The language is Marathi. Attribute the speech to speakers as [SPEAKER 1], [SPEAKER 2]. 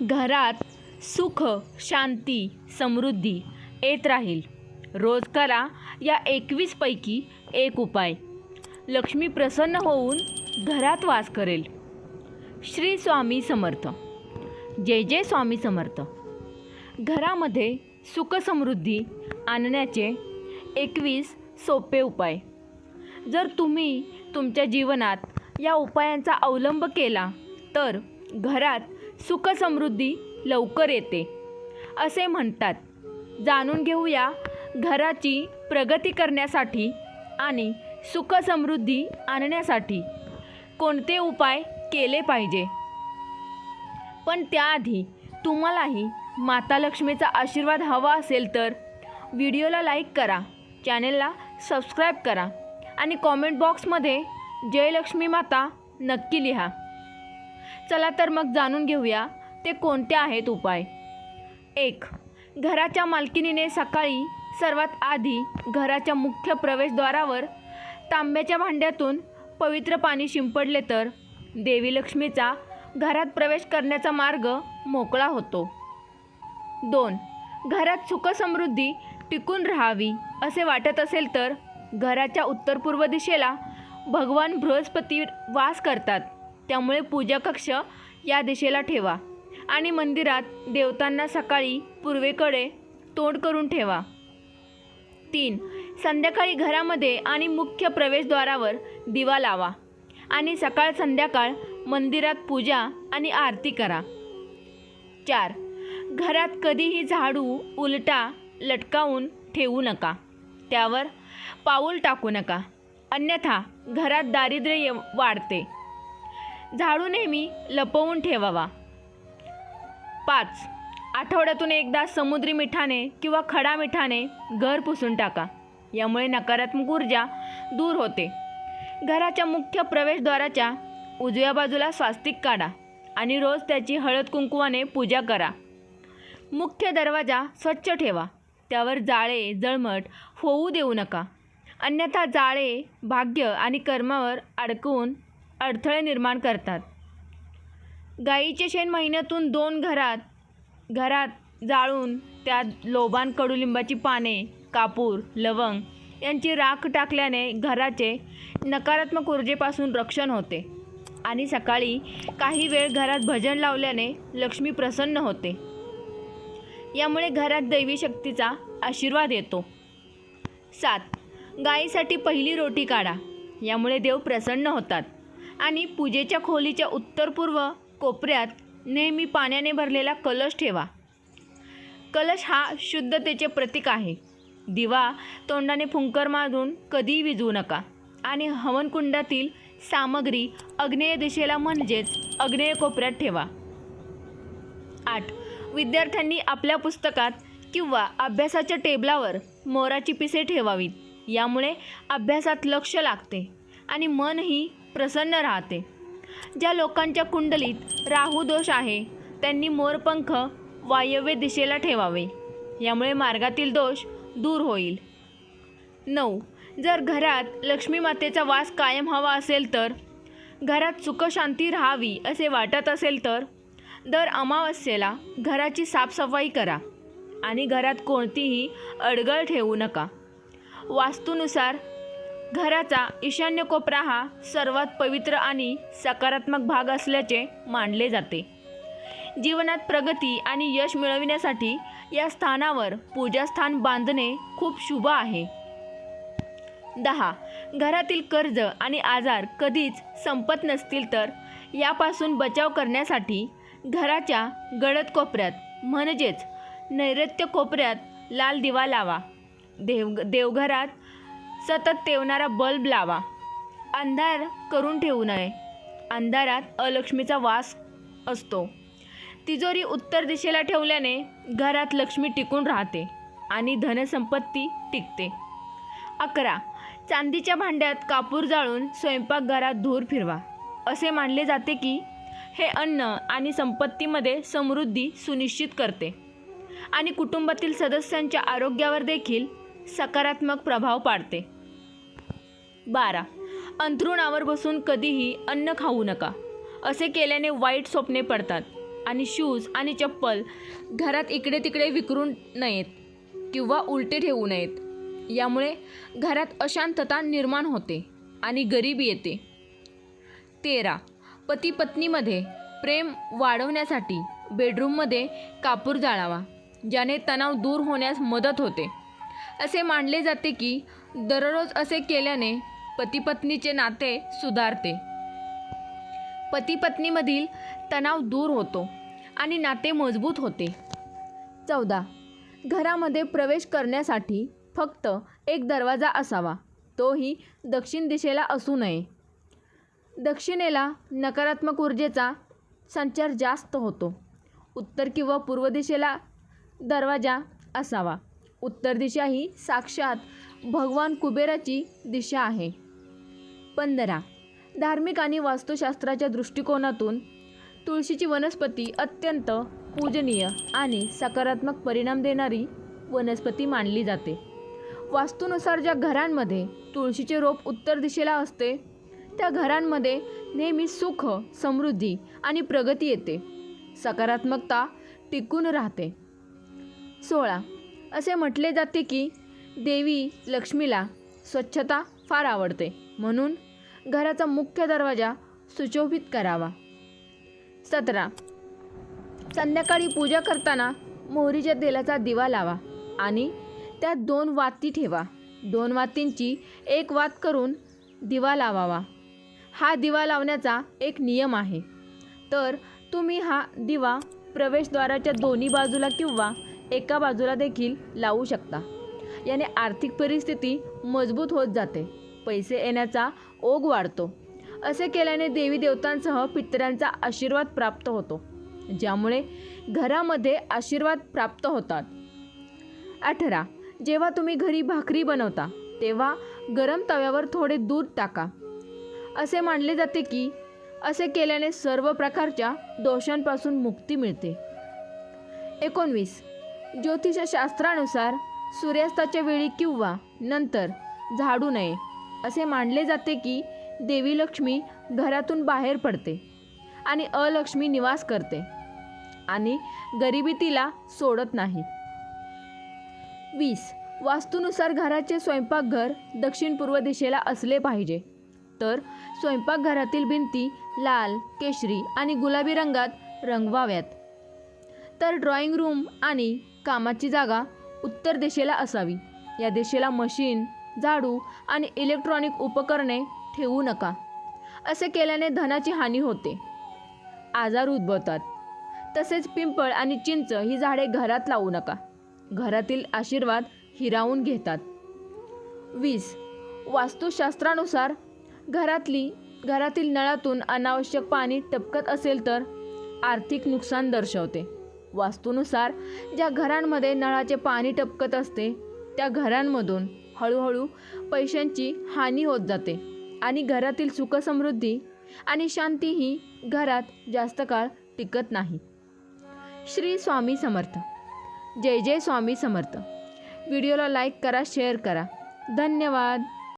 [SPEAKER 1] घरात सुख शांती समृद्धी येत राहील. रोज करा या एकवीसपैकी एक उपाय. लक्ष्मी प्रसन्न होऊन घरात वास करेल. श्री स्वामी समर्थ. जय जय स्वामी समर्थ. घरामध्ये सुख समृद्धी आणण्याचे एकवीस सोपे उपाय. जर तुम्ही तुमच्या जीवनात या उपायांचा अवलंब केला तर घरात सुख समृद्धी लवकर येते. असे म्हणतात. जाणून घेऊया घराची प्रगती करण्यासाठी आणि सुख समृद्धी आणण्यासाठी कोणते उपाय केले पाहिजे? पण त्याआधी तुम्हालाही माता लक्ष्मीचा आशीर्वाद हवा असेल तर व्हिडिओला लाईक करा चॅनेलला सबस्क्राईब करा आणि कॉमेंट बॉक्समध्ये जयलक्ष्मी माता नक्की लिहा. चला तर मग जाणून घेऊया ते कोणते आहेत उपाय. एक घराच्या मालकिनीने सकाळी सर्वात आधी घराच्या मुख्य प्रवेशद्वारावर तांब्याच्या भांड्यातून पवित्र पाणी शिंपडले तर देवी लक्ष्मीचा घरात प्रवेश करण्याचा मार्ग मोकळा होतो. दोन घरात सुखसमृद्धी टिकून राहावी असे वाटत असेल तर घराच्या उत्तर पूर्व दिशेला भगवान बृहस्पती वास करतात. त्यामुळे पूजा कक्ष या दिशेला ठेवा आणि मंदिरात देवतांना सकाळी पूर्वेकडे तोंड करून ठेवा. तीन संध्याकाळी घरामध्ये आणि मुख्य प्रवेशद्वारावर दिवा लावा आणि सकाळ संध्याकाळ मंदिरात पूजा आणि आरती करा. चार घरात कधीही झाडू उलटा लटकावून ठेवू नका. त्यावर पाऊल टाकू नका. अन्यथा घरात दारिद्र्य वाढते. झाडू नेहमी लपवून ठेवावा. पाच. आठवड्यातून एकदा समुद्री मिठाने किंवा खडा मिठाने घर पुसून टाका. यामुळे नकारात्मक ऊर्जा दूर होते. घराच्या मुख्य प्रवेशद्वाराच्या उजव्या बाजूला स्वास्तिक काढा आणि रोज त्याची हळद कुंकुवाने पूजा करा. मुख्य दरवाजा स्वच्छ ठेवा. त्यावर जाळे जळमट होऊ देऊ नका. अन्यथा जाळे भाग्य आणि कर्मावर अडकवून अडथळे निर्माण करतात. गाईचे शेण महिन्यातून दोन घरात घरात जाळून त्यात लोबान कडुलिंबाची पाने कापूर लवंग यांची राख टाकल्याने घराचे नकारात्मक ऊर्जेपासून रक्षण होते. आणि सकाळी काही वेळ घरात भजन लावल्याने लक्ष्मी प्रसन्न होते. यामुळे घरात दैवी शक्तीचा आशीर्वाद येतो. सात. गायीसाठी पहिली रोटी काढा. यामुळे देव प्रसन्न होतात. आणि पूजेच्या खोलीच्या उत्तरपूर्व कोपऱ्यात नेहमी पाण्याने भरलेला कलश ठेवा. कलश हा शुद्धतेचे प्रतीक आहे. दिवा तोंडाने फुंकर मारून कधीही विजवू नका आणि हवनकुंडातील सामग्री अग्नेय दिशेला म्हणजेच अग्नेय कोपऱ्यात ठेवा. आठ. विद्यार्थ्यांनी आपल्या पुस्तकात किंवा अभ्यासाच्या टेबलावर मोराची पिसे ठेवावीत. यामुळे अभ्यासात लक्ष लागते आणि मनही प्रसन्न राहते. ज्या लोकांच्या कुंडलीत राहू दोष आहे त्यांनी मोरपंख वायव्य दिशेला ठेवावे. यामुळे मार्गातील दोष दूर होईल. नऊ. जर घरात लक्ष्मी मातेचा वास कायम हवा असेल तर घरात सुखशांती राहावी असे वाटत असेल तर दर अमावस्येला घराची साफसफाई करा आणि घरात कोणतीही अडगळ ठेवू नका. वास्तूनुसार घराचा ईशान्य कोपरा हा सर्वात पवित्र आणि सकारात्मक भाग असल्याचे मानले जाते. जीवनात प्रगती आणि यश मिळविण्यासाठी या स्थानावर पूजास्थान बांधणे खूप शुभ आहे. दहा. घरातील कर्ज आणि आजार कधीच संपत नसतील तर यापासून बचाव करण्यासाठी घराच्या गडद कोपऱ्यात म्हणजेच नैऋत्य कोपऱ्यात लाल दिवा लावा. देव देवघरात सतत तेवणारा बल्ब लावा. अंधार करून ठेवू नये. अंधारात अलक्ष्मीचा वास असतो. तिजोरी उत्तर दिशेला ठेवल्याने घरात लक्ष्मी टिकून राहते आणि धनसंपत्ती टिकते. अकरा. चांदीच्या भांड्यात कापूर जाळून स्वयंपाकघरात धूर फिरवा. असे मानले जाते की हे अन्न आणि संपत्तीमध्ये समृद्धी सुनिश्चित करते. आणि कुटुंबातील सदस्यांच्या आरोग्यावर देखील सकारात्मक प्रभाव पाडते. बारा. अंथरुणावर बसून कधीही अन्न खाऊ नका. असे केल्याने वाईट स्वप्ने पडतात आणि शूज आणि चप्पल घरात इकडे तिकडे विकरून नयेत किंवा उलटे ठेवू नयेत. यामुळे घरात अशांतता निर्माण होते आणि गरिबी येते. तेरा. पती पत्नीमध्ये प्रेम वाढवण्यासाठी बेडरूममध्ये कापूर जाळावा ज्याने तणाव दूर होण्यास मदत होते. असे मानले जाते की दररोज असे केल्याने पतीपत्नीचे नाते सुधारते. पतीपत्नीमधील तणाव दूर होतो आणि नाते मजबूत होते. चौदा. घरामध्ये प्रवेश करण्यासाठी फक्त एक दरवाजा असावा. तोही दक्षिण दिशेला असू नये. दक्षिणेला नकारात्मक ऊर्जेचा संचार जास्त होतो. उत्तर किंवा पूर्व दिशेला दरवाजा असावा. उत्तर दिशा ही साक्षात भगवान कुबेराची दिशा आहे. पंधरा. धार्मिक आणि वास्तुशास्त्राच्या दृष्टिकोनातून तुळशीची वनस्पती अत्यंत पूजनीय आणि सकारात्मक परिणाम देणारी वनस्पती मानली जाते. वास्तूनुसार ज्या घरांमध्ये तुळशीचे रोप उत्तर दिशेला असते त्या घरांमध्ये नेहमी सुख समृद्धी आणि प्रगती येते. सकारात्मकता टिकून राहते. सोळा. असे म्हटले जाते की देवी लक्ष्मीला स्वच्छता फार आवडते. म्हणून घराचा मुख्य दरवाजा सुशोभित करावा. सतरा. संध्याकाळी पूजा करताना मोहरीच्या तेलाचा दिवा लावा आणि त्यात दोन वाती ठेवा. दोन वातींची एक वात करून दिवा लावावा. हा दिवा लावण्याचा एक नियम आहे. तर तुम्ही हा दिवा प्रवेशद्वाराच्या दोन्ही बाजूला किंवा एका बाजूला देखील लावू शकता. याने आर्थिक परिस्थिती मजबूत होत जाते. पैसे येण्याचा ओघ वाढतो. असे केल्याने देवी देवतांसह पितरांचा आशीर्वाद प्राप्त होतो ज्यामुळे घरामध्ये आशीर्वाद प्राप्त होतात. अठरा. जेव्हा तुम्ही घरी भाकरी बनवता तेव्हा गरम तव्यावर थोडे दूध टाका. असे मानले जाते की असे केल्याने सर्व प्रकारच्या दोषांपासून मुक्ती मिळते. एकोणवीस. ज्योतिषशास्त्रानुसार सूर्यास्ताच्या वेळी किंवा नंतर झाडू नये. असे मानले जाते की देवी लक्ष्मी घरातून बाहेर पडते आणि अलक्ष्मी निवास करते आणि गरिबी तिला सोडत नाही. वीस. वास्तूनुसार घराचे स्वयंपाकघर दक्षिण पूर्व दिशेला असले पाहिजे. तर स्वयंपाकघरातील भिंती लाल केशरी आणि गुलाबी रंगात रंगवाव्यात. तर ड्रॉइंग रूम आणि कामाची जागा उत्तर दिशेला असावी. या दिशेला मशीन झाडू आणि इलेक्ट्रॉनिक उपकरणे ठेवू नका. असे केल्याने धनाची हानी होते. आजार उद्भवतात. तसेच पिंपळ आणि चिंच ही झाडे घरात लावू नका. घरातील आशीर्वाद हिरावून घेतात. वीस. वास्तुशास्त्रानुसार घरातली घरातील नळातून अनावश्यक पाणी टपकत असेल तर आर्थिक नुकसान दर्शवते. वास्तूनुसार ज्या घरांमध्ये नळाचे पाणी टपकत असते त्या घरांमधून हळूहळू पैशांची हानी होत जाते आणि घरातील सुखसमृद्धी आणि शांती ही घरात जास्त काळ टिकत नाही. श्री स्वामी समर्थ. जय जय स्वामी समर्थ. व्हिडिओला लाईक करा शेअर करा. धन्यवाद.